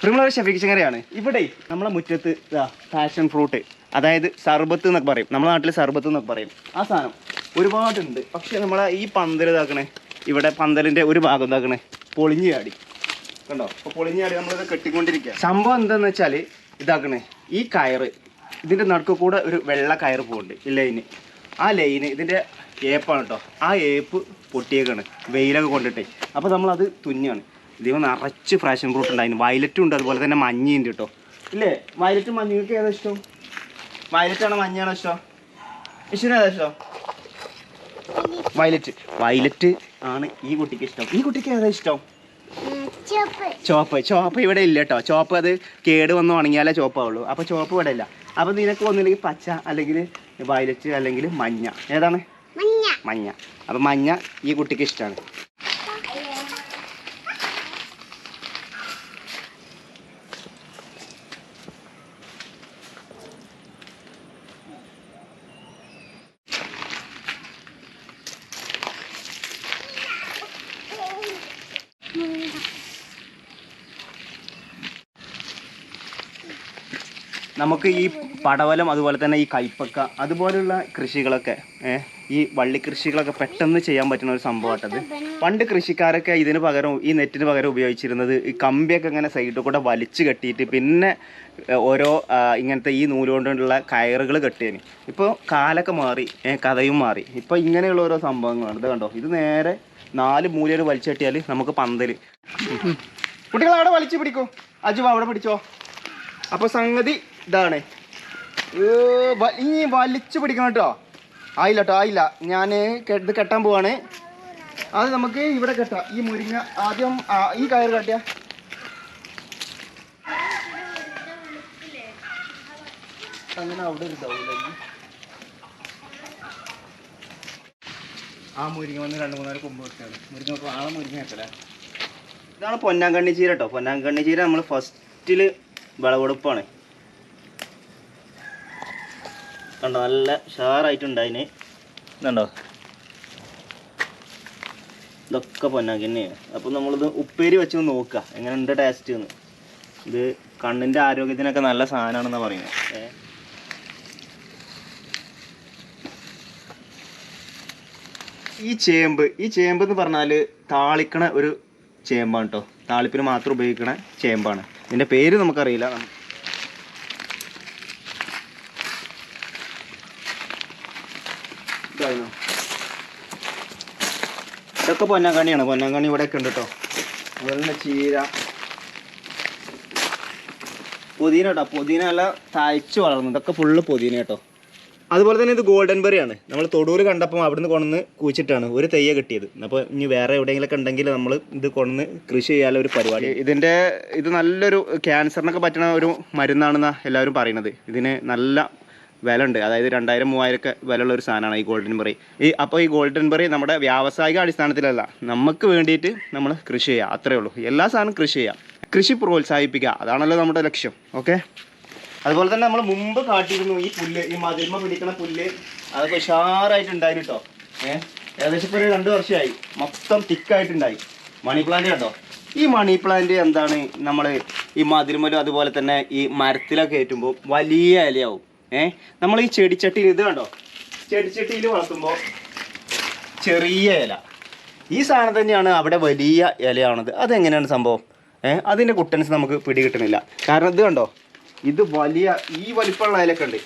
പ്രിമുളർ ഷഫീഖ് ചങ്ങരയാണ്. ഇവിടെ നമ്മളെ മുറ്റത്ത് പാഷൻ ഫ്രൂട്ട് അതായത് സർബത്ത് എന്നൊക്കെ പറയും. നമ്മുടെ നാട്ടിൽ സർബത്ത് എന്നൊക്കെ പറയും. ആ സാധനം ഒരുപാടുണ്ട്. പക്ഷെ നമ്മളെ ഈ പന്തൽ ഇതാക്കണേ ഇവിടെ പന്തലിന്റെ ഒരു ഭാഗം ഇതാക്കണേ പൊളിഞ്ഞു ചാടി. കണ്ടോ? അപ്പൊ പൊളിഞ്ഞു ചാടി നമ്മളിത് കെട്ടിക്കൊണ്ടിരിക്കുക സംഭവം എന്താന്ന് വെച്ചാൽ ഇതാക്കണേ ഈ കയറ് ഇതിന്റെ നടുക്ക് കൂടെ ഒരു വെള്ള കയറ് പോകുന്നുണ്ട് ഈ ലൈന്. ആ ലൈന് ഇതിന്റെ ഏപ്പാണ് കേട്ടോ. ആ ഏപ്പ് പൊട്ടിയേക്കാണ് വെയിലൊക്കെ കൊണ്ടിട്ടേ. അപ്പോൾ നമ്മളത് തുന്നിയാണ്. ഇതിന് നിറച്ച് ഫ്രാഷൻ ഫ്രൂട്ട് ഉണ്ടായിരുന്നു. വയലറ്റും ഉണ്ട് അതുപോലെ തന്നെ മഞ്ഞയുണ്ട് കേട്ടോ. ഇല്ലേ? വയലറ്റും മഞ്ഞൾക്ക് ഏതാ ഇഷ്ടം? വയലറ്റാണോ മഞ്ഞയാണോ ഇഷ്ടം? ഇഷ്ടം ഏതാ ഇഷ്ടം? വയലറ്റ് വയലറ്റ് ആണ് ഈ കുട്ടിക്ക് ഇഷ്ടം. ഈ കുട്ടിക്ക് ഏതാ ഇഷ്ടം? ചോപ്പ്. ചോപ്പ് ഇവിടെ ഇല്ല കേട്ടോ. ചോപ്പ് അത് കേട് വന്ന് ഉണങ്ങിയാലേ ചോപ്പാവുള്ളൂ. അപ്പോൾ ചോപ്പ് ഇവിടെ ഇല്ല. അപ്പോൾ നിനക്ക് ഒന്നില്ലെങ്കിൽ പച്ച അല്ലെങ്കിൽ വയലറ്റ് അല്ലെങ്കിൽ മഞ്ഞ. ഏതാണ്? മഞ്ഞ. അപ്പം മഞ്ഞ ഈ കുട്ടിക്ക് ഇഷ്ടമാണ് നമുക്ക് ഈ പടവലം അതുപോലെ തന്നെ ഈ കൈപ്പക്ക അതുപോലുള്ള കൃഷികളൊക്കെ ഈ വള്ളി കൃഷികളൊക്കെ പെട്ടെന്ന് ചെയ്യാൻ പറ്റുന്ന ഒരു സംഭവമാട്ടത് പണ്ട് കൃഷിക്കാരൊക്കെ ഇതിന് പകരം ഈ നെറ്റിന് പകരം ഉപയോഗിച്ചിരുന്നത് ഈ കമ്പിയൊക്കെ ഇങ്ങനെ സൈഡിൽ കൂടെ വലിച്ചു കെട്ടിയിട്ട് പിന്നെ ഓരോ ഇങ്ങനത്തെ ഈ നൂൽ കൊണ്ടുള്ള കയറുകൾ കെട്ടിയതിന് ഇപ്പോൾ കാലൊക്കെ മാറി കഥയും മാറി. ഇപ്പോൾ ഇങ്ങനെയുള്ള ഓരോ സംഭവങ്ങളാണ്. ഇത് കണ്ടോ? ഇത് നേരെ നാല് മൂലയിൽ വലിച്ചു കെട്ടിയാൽ നമുക്ക് പന്തൽ കുട്ടികൾ അവിടെ വലിച്ചു പിടിക്കോ. അജു അവിടെ പിടിച്ചോ. അപ്പോൾ സംഗതി ഇതാണ്. ഇനി വലിച്ചു പിടിക്കണം കേട്ടോ. ആയില്ല കേട്ടോ ആയില്ല. ഞാൻ ഇത് കെട്ടാൻ പോവാണ്. അത് നമുക്ക് ഇവിടെ കെട്ടാം. ഈ മുരിങ്ങ ആദ്യം ഈ കയർ കെട്ടിയ. അങ്ങനെ അവിടെ ഒരു ഇതാവൂല ഇനി. ആ മുരിങ്ങ വന്ന് രണ്ട് മൂന്നാൽ കൊമ്പ് വെച്ചാണ് മുരിങ്ങ ആളെ മുരിങ്ങ വെക്കല. ഇതാണ് പൊന്നാങ്കണ്ണി ചീര കേട്ടോ പൊന്നാങ്കണ്ണി ചീര നമ്മൾ ഫസ്റ്റിൽ വിളവെടുപ്പാണ്. കണ്ടോ നല്ല ഷാറായിട്ടുണ്ട് അതിന് ഇതുണ്ടോ ഇതൊക്കെ പൊന്നാക്കി തന്നെയാണ്. അപ്പം നമ്മളിത് ഉപ്പേരി വെച്ച് നോക്കുക എങ്ങനെയുണ്ട് ടേസ്റ്റ് എന്ന്. ഇത് കണ്ണിന്റെ ആരോഗ്യത്തിനൊക്കെ നല്ല സാധനമാണെന്നാണ് പറയുന്നത്. ഈ ചേമ്പ് ഈ ചേമ്പ് എന്ന് പറഞ്ഞാൽ താളിക്കണ ഒരു ചേമ്പാണ് കേട്ടോ താളിപ്പിന് മാത്രം ഉപയോഗിക്കണ ചേമ്പാണ്. ഇതിന്റെ പേര് നമുക്കറിയില്ല നം- ഇതായിരുന്നോ? ഇതൊക്കെ പൊന്നാങ്കണിയാണ് പൊന്നാങ്കണി ഇവിടെയൊക്കെ ഉണ്ട് കേട്ടോ അതുപോലെ തന്നെ ചീര. പുതിന കേട്ടോ പുതിന നല്ല തയ്ച്ച് വളർന്നു. ഇതൊക്കെ ഫുള്ള് പുതിന കേട്ടോ അതുപോലെ തന്നെ ഇത് ഗോൾഡൻ ബെറിയാണ് നമ്മൾ തൊടൂർ കണ്ടപ്പോൾ അവിടുന്ന് കൊണ്ടുവന്ന് കുഴിച്ചിട്ടാണ് ഒരു തെയ്യ കിട്ടിയത്. അപ്പോൾ ഇനി വേറെ എവിടെയെങ്കിലൊക്കെ ഉണ്ടെങ്കിൽ നമ്മൾ ഇത് കൊണ്ടുവന്ന് കൃഷി ചെയ്യാനുള്ള ഒരു പരിപാടി. ഇതിന്റെ ഇത് നല്ലൊരു ക്യാൻസറിനൊക്കെ പറ്റുന്ന ഒരു മരുന്നാണെന്നാണ് എല്ലാവരും പറയുന്നത്. ഇതിന് നല്ല വില ഉണ്ട് അതായത് രണ്ടായിരം മൂവായിരം ഒക്കെ വിലയുള്ള ഒരു സാധനമാണ് ഈ ഗോൾഡൻ ബെറി ഈ അപ്പോൾ ഈ ഗോൾഡൻ ബെറി നമ്മുടെ വ്യാവസായിക അടിസ്ഥാനത്തിലല്ല. നമുക്ക് വേണ്ടിയിട്ട് നമ്മൾ കൃഷി ചെയ്യുക അത്രേ ഉള്ളൂ. എല്ലാ സാധനവും കൃഷി ചെയ്യാം. കൃഷി പ്രോത്സാഹിപ്പിക്കുക. അതാണല്ലോ നമ്മുടെ ലക്ഷ്യം. ഓക്കെ? അതുപോലെ തന്നെ നമ്മൾ മുമ്പ് കാട്ടിയിരുന്നു ഈ പുല്ല് ഈ മതിൽമ പിടിക്കുന്ന പുല്ല്. അതൊക്കെ ഉഷാറായിട്ടുണ്ടായിരുന്നു കേട്ടോ ഏഹ് ഏകദേശം ഇപ്പോൾ ഒരു രണ്ട് വർഷമായി. മൊത്തം തിക്കായിട്ടുണ്ടായി. മണി പ്ലാന്റ് കേട്ടോ ഈ മണി പ്ലാന്റ് എന്താണ്? നമ്മൾ ഈ മതിൽമലും അതുപോലെ തന്നെ ഈ മരത്തിലൊക്കെ ഏറ്റുമ്പോൾ വലിയ ഇലയാവും. ഏഹ് നമ്മൾ ഈ ചെടിച്ചട്ടിയിൽ ഇത് കണ്ടോ? ചെടിച്ചട്ടിയിൽ വളർത്തുമ്പോൾ ചെറിയ ഇല. ഈ സാധനം തന്നെയാണ് അവിടെ വലിയ ഇലയാണത്. അതെങ്ങനെയാണ് സംഭവം? ഏഹ് അതിന്റെ കുട്ടൻസ് നമുക്ക് പിടികിട്ടുന്നില്ല കാരണം ഇത് കണ്ടോ? ഇത് വലിയ ഈ വലിപ്പമുള്ള ഇലയൊക്കെ ഉണ്ട്.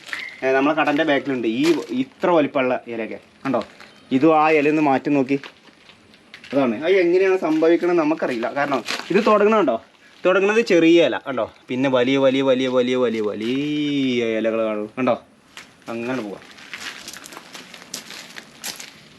നമ്മളെ കടന്റെ ബാക്കിലുണ്ട്. ഈ ഇത്ര വലിപ്പമുള്ള ഇലയൊക്കെ. കണ്ടോ? ഇതും ആ ഇല ഒന്ന് മാറ്റി നോക്കി. അതാണ്. അത് എങ്ങനെയാണ് സംഭവിക്കണമെന്ന് നമുക്കറിയില്ല. കാരണം ഇത് തുടങ്ങണുണ്ടോ തുടങ്ങുന്നത് ചെറിയ ഇല കണ്ടോ? പിന്നെ വലിയ വലിയ വലിയ വലിയ വലിയ വലിയ ഇലകൾ കാണും. കണ്ടോ? അങ്ങനെ പോവാം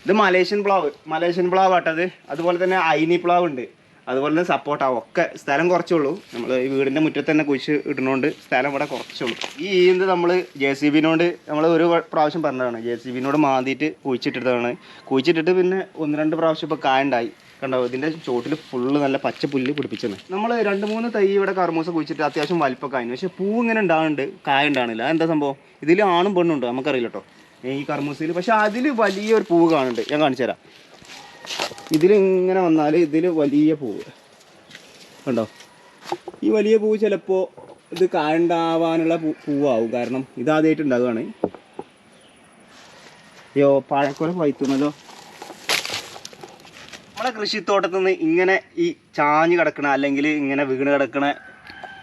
ഇത് മലേഷ്യൻ പ്ലാവ് മലേഷ്യൻ പ്ലാവ് ആട്ടത് അതുപോലെ തന്നെ ഐനി പ്ലാവ് ഉണ്ട് അതുപോലെ തന്നെ സപ്പോർട്ടാ ഒക്കെ സ്ഥലം കുറച്ചേ ഉള്ളൂ. നമ്മൾ ഈ വീടിന്റെ മുറ്റത്ത് തന്നെ കുഴിച്ച് ഇടുന്നതുകൊണ്ട് സ്ഥലം ഇവിടെ കുറച്ചേ ഉള്ളൂ. ഈ ഈന്ത് നമ്മൾ ജെ സി ബിനോട് നമ്മൾ ഒരു പ്രാവശ്യം പറഞ്ഞതാണ്. J C ബിനോട് മാന്തിയിട്ട് കുഴിച്ചിട്ടിട്ടതാണ്. കുഴിച്ചിട്ടിട്ട് പിന്നെ ഒന്ന് രണ്ട് പ്രാവശ്യം ഇപ്പോൾ കായുണ്ടായി കണ്ടോ ഇതിന്റെ ചോട്ടിൽ ഫുള്ള് നല്ല പച്ച പുല്ല് പിടിപ്പിച്ചത് നമ്മൾ രണ്ട് മൂന്ന് തൈ ഇവിടെ കർമൂസ കുഴിച്ചിട്ട് അത്യാവശ്യം വലിപ്പൊക്കെ ആയിരുന്നു. പക്ഷേ പൂ ഇങ്ങനെ ഉണ്ടാകുന്നുണ്ട് കായ ഉണ്ടാകുന്നില്ല അതെന്താ സംഭവം? ഇതിൽ ആണും പെണ്ണും ഉണ്ട്? നമുക്കറിയില്ല കേട്ടോ. ഈ കർമൂസയിൽ. പക്ഷെ അതിൽ വലിയൊരു പൂവ് കാണുന്നുണ്ട്. ഞാൻ കാണിച്ചു തരാം. ഇതിൽ ഇങ്ങനെ വന്നാൽ ഇതിൽ വലിയ പൂവ്. കണ്ടോ? ഈ വലിയ പൂവ് ചിലപ്പോൾ ഇത് കായുണ്ടാവാനുള്ള പൂ പൂവാകും കാരണം ഇതാദ്യമായിട്ട് ഉണ്ടാവുകയാണ്. അയ്യോ പഴക്കൊല പൈത്തുന്നല്ലോ നമ്മളെ കൃഷിത്തോട്ടത്തിൽ നിന്ന് ഇങ്ങനെ ഈ ചാഞ്ഞ് കിടക്കണ അല്ലെങ്കിൽ ഇങ്ങനെ വീണ് കിടക്കണ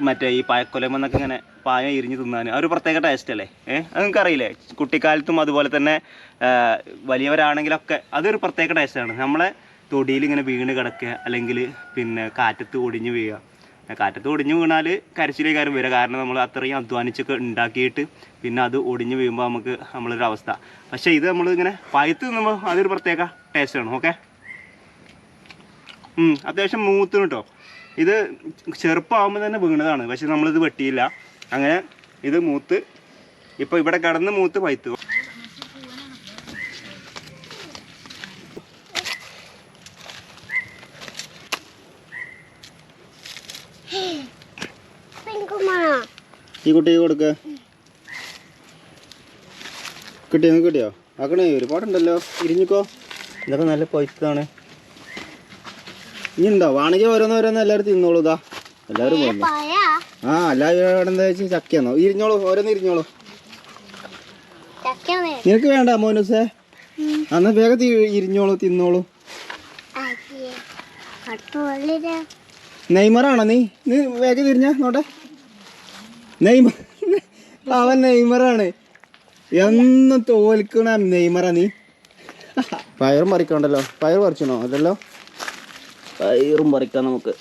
മറ്റേ ഈ പഴക്കൊലമെന്നൊക്കെ ഇങ്ങനെ പായ ഇരിഞ്ഞ് തിന്നാൻ. ആ ഒരു പ്രത്യേക ടേസ്റ്റ് അല്ലേ? ഏഹ് അത് നിങ്ങൾക്ക് അറിയില്ലേ? കുട്ടിക്കാലത്തും അതുപോലെ തന്നെ വലിയവരാണെങ്കിലൊക്കെ അതൊരു പ്രത്യേക ടേസ്റ്റാണ് നമ്മളെ തൊടിയിൽ ഇങ്ങനെ വീണ് കിടക്കുക അല്ലെങ്കിൽ പിന്നെ കാറ്റത്ത് ഒടിഞ്ഞ് വീഴുക. കാറ്റത്ത് ഒടിഞ്ഞ് വീണാൽ കരച്ചിലേ കാര്യം വരിക. കാരണം നമ്മൾ അത്രയും അധ്വാനിച്ചൊക്കെ ഉണ്ടാക്കിയിട്ട് പിന്നെ അത് ഒടിഞ്ഞ് വീഴുമ്പോൾ നമുക്ക് നമ്മളൊരു അവസ്ഥ. പക്ഷേ ഇത് നമ്മൾ ഇങ്ങനെ പഴുത്ത് തിന്നുമ്പോൾ അതൊരു പ്രത്യേക ടേസ്റ്റാണ് ഓക്കെ? അത്യാവശ്യം മൂത്തും കേട്ടോ ഇത് ചെറുപ്പമാകുമ്പോൾ തന്നെ വീണതാണ് പക്ഷെ നമ്മളിത് വെട്ടിയില്ല. അങ്ങനെ ഇത് മൂത്ത് ഇപ്പോൾ ഇവിടെ കിടന്ന് മൂത്ത് പൈത്തു ഈ കുട്ടിക്ക് കൊടുക്ക. കിട്ടിയോ? കിട്ടിയോ? ആക്കണേ ഒരുപാടുണ്ടല്ലോ. ഇരിഞ്ഞിക്കോ. ഇതൊക്കെ നല്ല പൈത്തതാണ് ഇനി ഉണ്ടോ വേണമെങ്കിൽ ഓരോന്ന് ഓരോന്ന് എല്ലാവരും തിന്നോളൂ ഇതാ. എല്ലാവരും പോകുന്നു ആ എല്ലാവരും എന്താ വെച്ചാൽ ചക്കയാണോ ഇരിഞ്ഞോളൂ ഓരോന്ന് ഇരിഞ്ഞോളൂ. നിനക്ക് വേണ്ട മോനുസേ? അന്ന് വേഗം ഇരിഞ്ഞോളൂ തിന്നോളൂ. നെയ്മറാണോ നീ? നീ വേഗം തിരിഞ്ഞ നോട്ടെ നെയ്മർ അവൻ നെയ്മറാണ്. എന്നും തോൽക്കണ നെയ്മറാ നീ. പയറും പറിക്കണ്ടല്ലോ പയർ പറിച്ചണോ അതല്ലോ. പയറും പറിക്കാം നമുക്ക്.